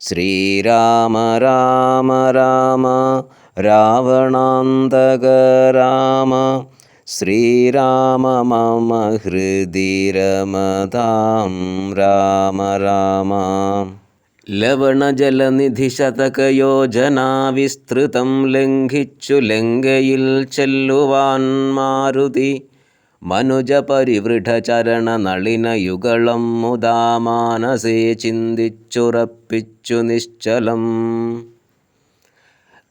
ശ്രീരാമ രാമ രാമ രാവണാന്തക രാമ ശ്രീരാമ മമ ഹൃദി രമതാം രാമ രാമ. ലവണജലനിധിശതകയോജനാ വിസ്തൃതം ലംഘിച്ചു ലങ്കയിൽ ചെല്ലുവാൻ മാരുതി മനുജപരിവൃഢചരണ നളിനയുഗളം മുദാ മാനസേ ചിന്തിച്ചുറപ്പിച്ചു നിശ്ചലം.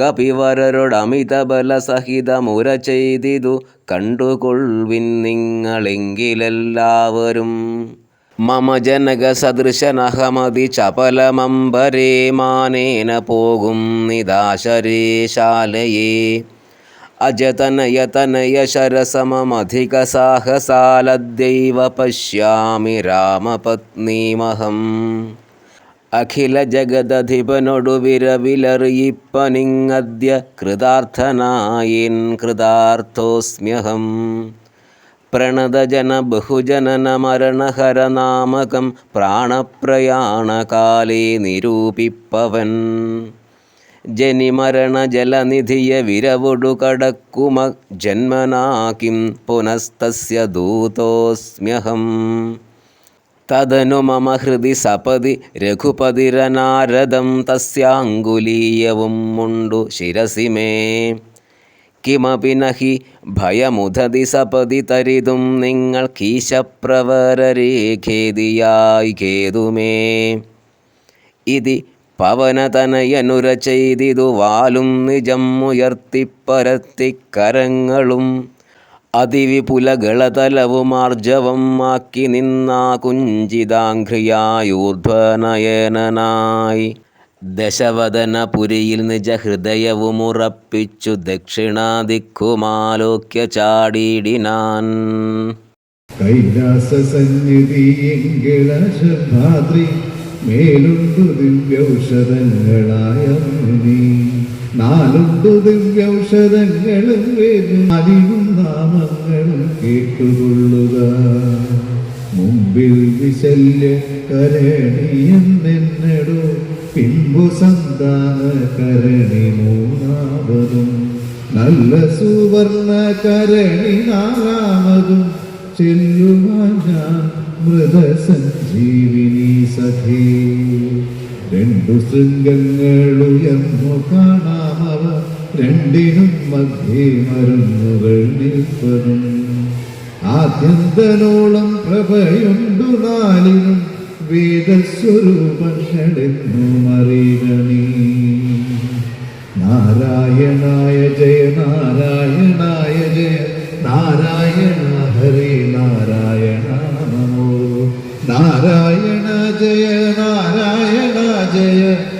കപിവരരോടമിതബലസഹിതമുര ചെയ്തിതു കണ്ടുകൊൾവിൻ നിങ്ങളെങ്കിലെല്ലാവരും. മമ ജനക സദൃശനഹമതി ചപലമംബരേ മാനേന പോകും നിദാശരേശാലയേ അജതനയതനയ ശരസമമധിക സാഹസാലദ്യൈവ പശ്യാമി രാമപത്നീമഹം. അഖില ജഗദധിപനൊടു വിരവിലറിയിപ്പനിങ്ങദ്യ കൃതാർത്ഥനായേൻ കൃതാർത്ഥോസ്മ്യഹം. പ്രണതജന ബഹുജനന മരണഹരനാമകം പ്രാണപ്രയാണകാലേ നിരൂപിപ്പവൻ. ജനിമരണ ജലനിധിയ വിരവൊടു കടക്കുമ ജന്മനാക്കിം പുനസ്തസ്യ ദൂതോസ്മ്യഹം. തദനു മമ ഹൃദി സപതി രഘുപതിരനാരദം തസ്യാങ്കുലീയവും മുണ്ടു ശിരസി മേ. കിമപി നഹി ഭയമുദതി സപതി തരിതും നിങ്ങൾ കീശപ്രവരരേ ഖേദിയായി ഖേതുമേ. ഇതി പവനതനയനുര ചെയ്തിതു വാലും നിജം ഉയർത്തിപ്പരത്തിക്കരങ്ങളും അതിവിപുലകളതലവുമാർജവം ആക്കി നിന്നാ കുഞ്ചിതാംഘ്രിയായൂർധ്വനയനായി ദശവദനപുരിയിൽ നിജഹൃദയവുമുറപ്പിച്ചു ദക്ഷിണാദിക്കുമാലോക്യ ചാടിയിടിനാൻ കൈലാസ സന്നിധി എങ്കിളശഭാദ്രി മേലുണ്ടു ദിവ്യൗഷധങ്ങളായ മുനി. നാലുണ്ടു ദിവ്യൗഷധങ്ങളും അറിവും നാമങ്ങളും കേട്ടുകൊള്ളുക. മുമ്പിൽ വിശല്യ കരണിയെന്നെടോ പിമ്പു സന്താന കരണി മൂന്നാമതും നല്ല സുവർണ കരണി നാലാമതും ചെല്ലുവാൻ മൃതസഞ്ജീവിനി സഖേ. രണ്ടു ശൃംഗങ്ങളുയർന്നു കാണാമവ. രണ്ടിനും മധ്യേ മരുന്നുകൾ നിൽപ്പതും. ആദ്യന്തനോളം പ്രഭയുണ്ടു നാലിനും വേദസ്വരൂപങ്ങളെന്നും അറിയണീ നാരായണായ ജയ നാരായണ નારાયણ જય.